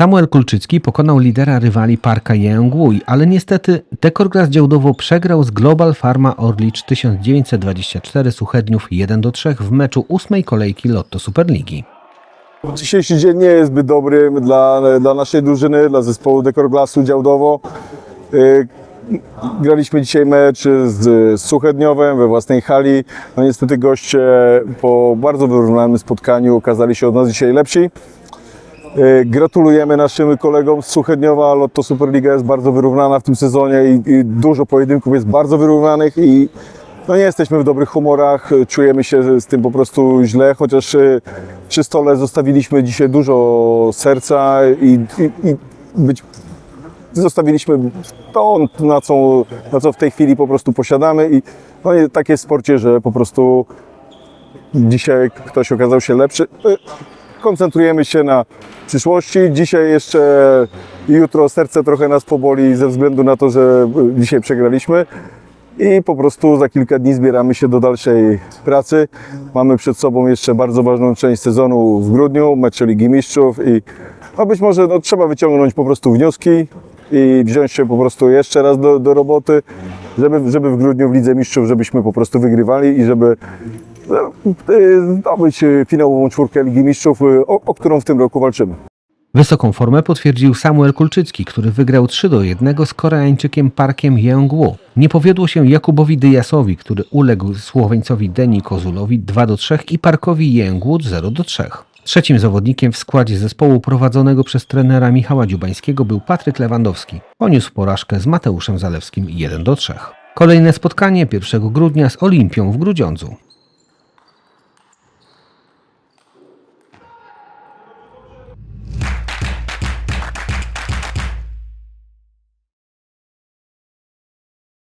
Samuel Kulczycki pokonał lidera rywali Parka Jeongłój, ale niestety Dekorglas Działdowo przegrał z Global Pharma Orlicz 1924 Suchedniów 1-3 w meczu ósmej kolejki Lotto Superligi. Dzisiejszy dzień nie jest zbyt dobry dla, dla naszej drużyny, dla zespołu Dekorglasu Działdowo. Y, Graliśmy dzisiaj mecz z, z Suchedniowem we własnej hali. No niestety goście po bardzo wyrównanym spotkaniu okazali się od nas dzisiaj lepsi. Y, Gratulujemy naszym kolegom z Suchedniowa. Lotto Superliga jest bardzo wyrównana w tym sezonie i, i dużo pojedynków jest bardzo wyrównanych i no nie jesteśmy w dobrych humorach, czujemy się z tym po prostu źle, chociaż y, przy stole zostawiliśmy dzisiaj dużo serca i, i, i być, zostawiliśmy to, na co, na co w tej chwili po prostu posiadamy i no nie, tak jest w sporcie, że po prostu dzisiaj ktoś okazał się lepszy. Koncentrujemy się na przyszłości. Dzisiaj jeszcze i jutro serce trochę nas poboli ze względu na to, że y, dzisiaj przegraliśmy. I po prostu za kilka dni zbieramy się do dalszej pracy. Mamy przed sobą jeszcze bardzo ważną część sezonu w grudniu, mecze Ligi Mistrzów i no być może no, trzeba wyciągnąć po prostu wnioski i wziąć się po prostu jeszcze raz do, do roboty, żeby, żeby w grudniu w Lidze Mistrzów, żebyśmy po prostu wygrywali i żeby zdobyć y, finałową czwórkę Ligi Mistrzów, y, o, o którą w tym roku walczymy. Wysoką formę potwierdził Samuel Kulczycki, który wygrał 3 do 1 z Koreańczykiem Parkiem Jeongwoo. Nie powiodło się Jakubowi Dyjasowi, który uległ Słoweńcowi Deni Kozulowi 2 do 3 i Parkowi Jeongwoo 0 do 3. Trzecim zawodnikiem w składzie zespołu prowadzonego przez trenera Michała Dziubańskiego był Patryk Lewandowski. Poniósł porażkę z Mateuszem Zalewskim 1 do 3. Kolejne spotkanie 1 grudnia z Olimpią w Grudziądzu.